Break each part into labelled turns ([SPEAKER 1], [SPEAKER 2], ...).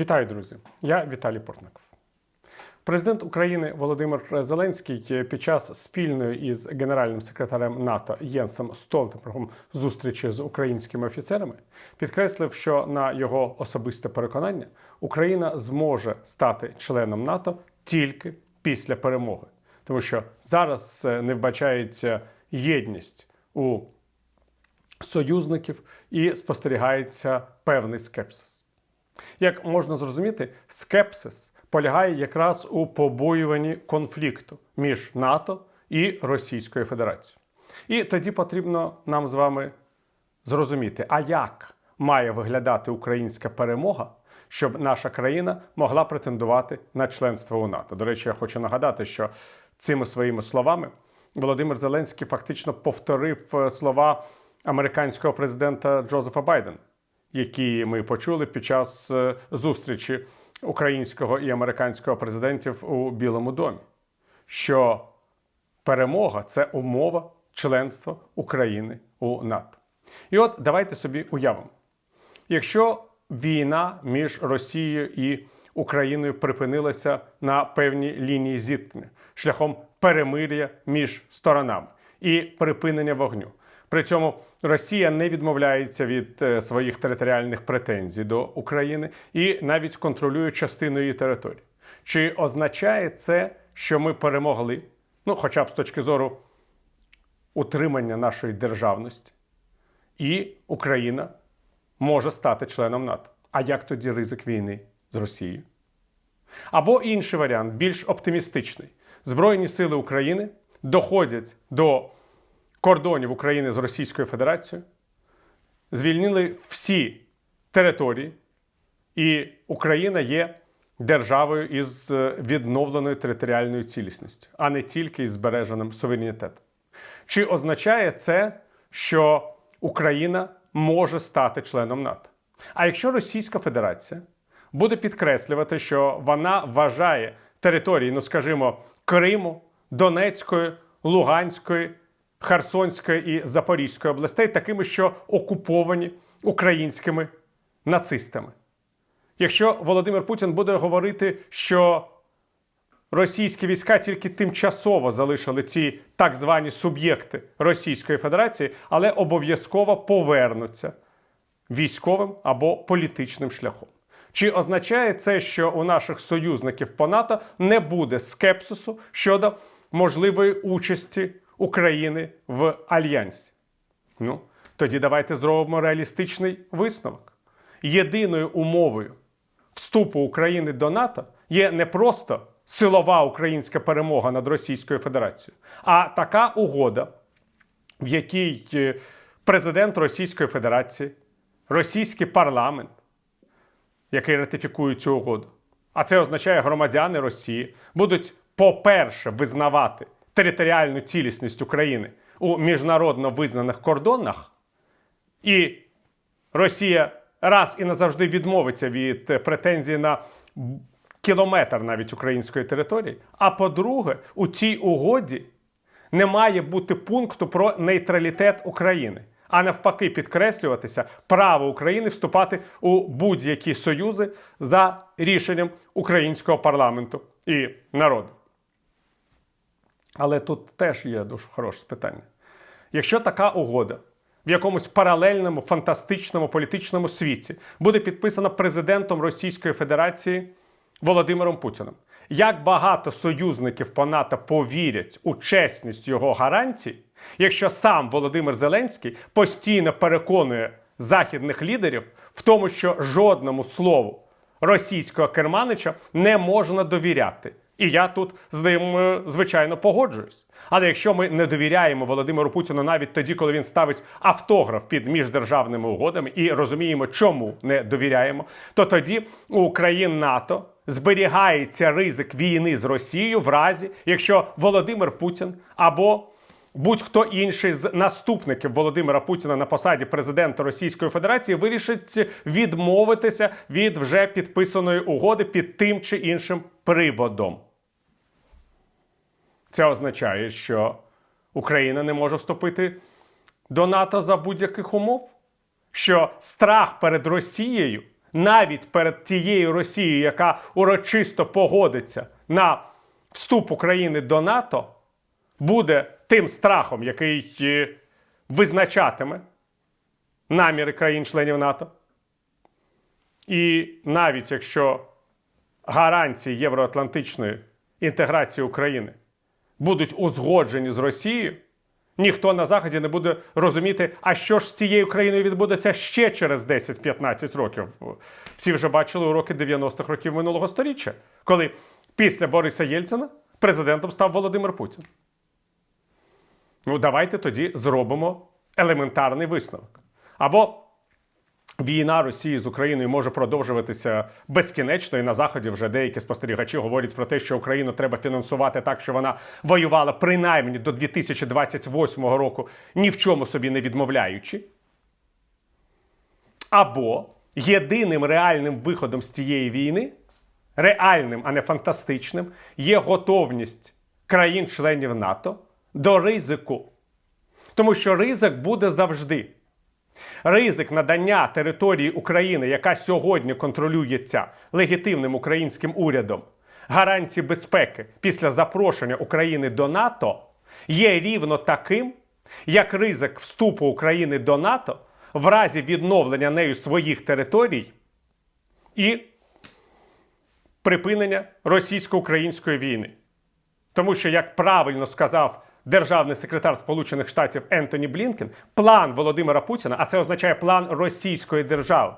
[SPEAKER 1] Вітаю, друзі! Я Віталій Портников. Президент України Володимир Зеленський під час спільної із генеральним секретарем НАТО Єнсом Столтенбергом зустрічі з українськими офіцерами підкреслив, що на його особисте переконання Україна зможе стати членом НАТО тільки після перемоги, тому що зараз е, не вбачається єдність у союзників і спостерігається певний скепсис. Як можна зрозуміти, скепсис полягає якраз у побоюванні конфлікту між НАТО і Російською Федерацією. І тоді потрібно нам з вами зрозуміти, а як має виглядати українська перемога, щоб наша країна могла претендувати на членство у НАТО. До речі, я хочу нагадати, що цими своїми словами Володимир Зеленський фактично повторив е, слова американського президента Джозефа Байдена, які ми почули під час е, зустрічі українського і американського президентів у Білому домі, що перемога це умова членства України у НАТО. І от давайте собі уявимо, якщо війна між Росією і Україною припинилася на певній лінії зіткнення шляхом перемир'я між сторонами і припинення вогню. При цьому Росія не відмовляється від е, своїх територіальних претензій до України і навіть контролює частину її території. Чи означає це, що ми перемогли, ну хоча б з точки зору утримання нашої державності, і Україна може стати членом НАТО? А як тоді ризик війни з Росією? Або інший варіант, більш оптимістичний: Збройні сили України доходять до кордонів України з Російською Федерацією, звільнили всі території, і Україна є державою із е, відновленою територіальною цілісністю, а не тільки із збереженим суверенітетом. Чи означає це, що Україна може стати членом НАТО? А якщо Російська Федерація буде підкреслювати, що вона вважає території, ну скажімо, Криму, Донецької, Луганської, Херсонської і Запорізької областей, такими, що окуповані українськими нацистами. Якщо Володимир Путін буде говорити, що російські війська тільки тимчасово залишили ці так звані суб'єкти Російської Федерації, але обов'язково повернуться військовим або політичним шляхом. Чи означає це, що у наших союзників по НАТО не буде скепсису щодо можливої участі України в альянсі? Ну, тоді давайте зробимо реалістичний висновок. Єдиною умовою вступу України до НАТО є не просто силова українська перемога над Російською Федерацією, а така угода, в якій е, президент Російської Федерації, російський парламент, який ратифікує цю угоду, а це означає громадяни Росії, будуть, по-перше, визнавати територіальну цілісність України у міжнародно визнаних кордонах, і Росія раз і назавжди відмовиться від е, претензій на кілометр навіть української території. А по-друге, у цій угоді не має бути пункту про нейтралітет України, а навпаки, підкреслюватися право України вступати у будь-які союзи за рішенням українського парламенту і народу. Але тут теж є дуже хороше питання. Якщо така угода в якомусь паралельному фантастичному політичному світі буде підписана президентом Російської Федерації Володимиром Путіним, як багато союзників по НАТО повірять у чесність його гарантій, якщо сам Володимир Зеленський постійно переконує західних лідерів в тому, що жодному слову російського керманича не можна довіряти. І я тут з ним, е, звичайно, погоджуюсь. Але якщо ми не довіряємо Володимиру Путіну навіть тоді, коли він ставить автограф під міждержавними угодами, і розуміємо, чому не довіряємо, то тоді у країн НАТО зберігається ризик війни з Росією в разі, якщо Володимир Путін або будь-хто інший з наступників Володимира Путіна на посаді президента Російської Федерації вирішить відмовитися від вже підписаної угоди під тим чи іншим приводом. Це означає, що Україна не може вступити до НАТО за будь-яких умов, що страх перед Росією навіть перед тією Росією, яка урочисто погодиться на вступ України до НАТО, буде тим страхом, який е, визначатиме наміри країн-членів НАТО. І навіть якщо гарантії євроатлантичної інтеграції України будуть узгоджені з Росією, ніхто на Заході не буде розуміти, а що ж з цією країною відбудеться ще через 10-15 років. Всі вже бачили уроки 90-х років минулого століття, коли після Бориса Єльцина президентом став Володимир Путін. Ну, давайте тоді зробимо елементарний висновок. Або Війна Росії з Україною може продовжуватися безкінечно, і на заході вже деякі спостерігачі говорять про те, що Україну треба фінансувати так, що вона воювала принаймні до 2028 року, ні в чому собі не відмовляючи. Або єдиним реальним виходом з цієї війни, реальним, а не фантастичним, є готовність країн-членів НАТО до ризику. Тому що ризик буде завжди. Ризик надання території України, яка сьогодні контролюється легітимним українським урядом, гарантії безпеки після запрошення України до НАТО, є рівно таким, як ризик вступу України до НАТО в разі відновлення нею своїх територій і припинення російсько-української війни. Тому що, як правильно сказав державний секретар Сполучених Штатів Ентоні Блінкен, план Володимира Путіна, а це означає план російської держави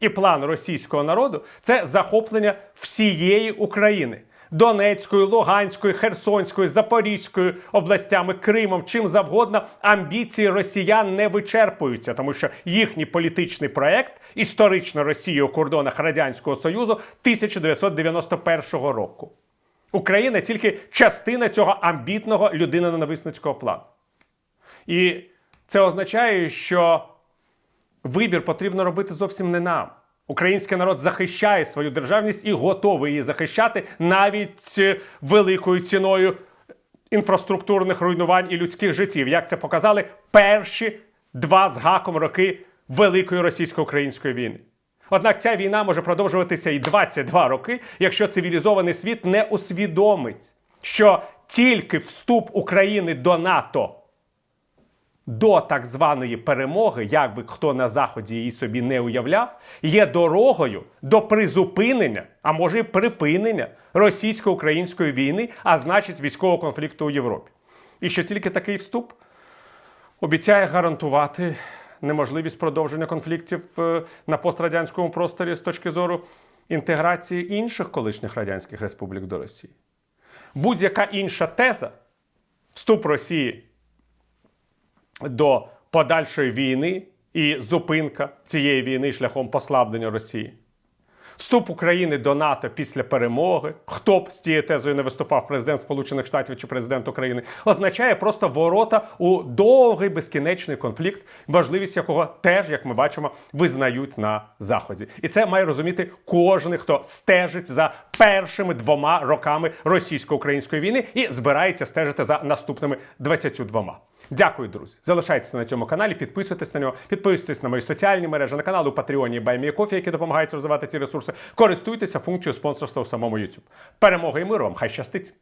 [SPEAKER 1] і план російського народу це захоплення всієї України. Донецької, Луганської, Херсонської, Запорізької областями, Кримом, чим завгодно, амбіції росіян не вичерпуються, тому що їхній політичний проект історична Росія у кордонах Радянського Союзу 1991 року. Україна тільки частина цього амбітного людиноненависницького плану. І це означає, що вибір потрібно робити зовсім не нам. Український народ захищає свою державність і готовий її захищати навіть е, великою ціною інфраструктурних руйнувань і людських життів, як це показали перші два з гаком роки Великої російсько-української війни. Однак ця війна може продовжуватися і 22 роки, якщо цивілізований світ не усвідомить, що тільки вступ України до НАТО до так званої перемоги, як би хто на Заході її собі не уявляв, є дорогою до призупинення, а може і припинення російсько-української війни, а значить військового конфлікту у Європі. І що тільки такий вступ обіцяє гарантувати неможливість продовження конфліктів е, на пострадянському просторі з точки зору інтеграції інших колишніх радянських республік до Росії. Будь-яка інша теза, вступ Росії до подальшої війни і зупинка цієї війни шляхом послаблення Росії. Вступ України до НАТО після перемоги, хто б з цією тезою не виступав президент Сполучених Штатів чи президент України, означає просто ворота у довгий безкінечний конфлікт, важливість якого теж, як ми бачимо, визнають на заході. І це має розуміти кожен, хто стежить за першими двома роками російсько-української війни і збирається стежити за наступними 22. Дякую, друзі. Залишайтеся на цьому каналі, підписуйтесь на нього, підписуйтесь на мої соціальні мережі, на канал у Патреоні і Кофі, які допомагають розвивати ці ресурси. Користуйтеся функцією спонсорства у самому YouTube. Перемоги і миру вам! Хай щастить!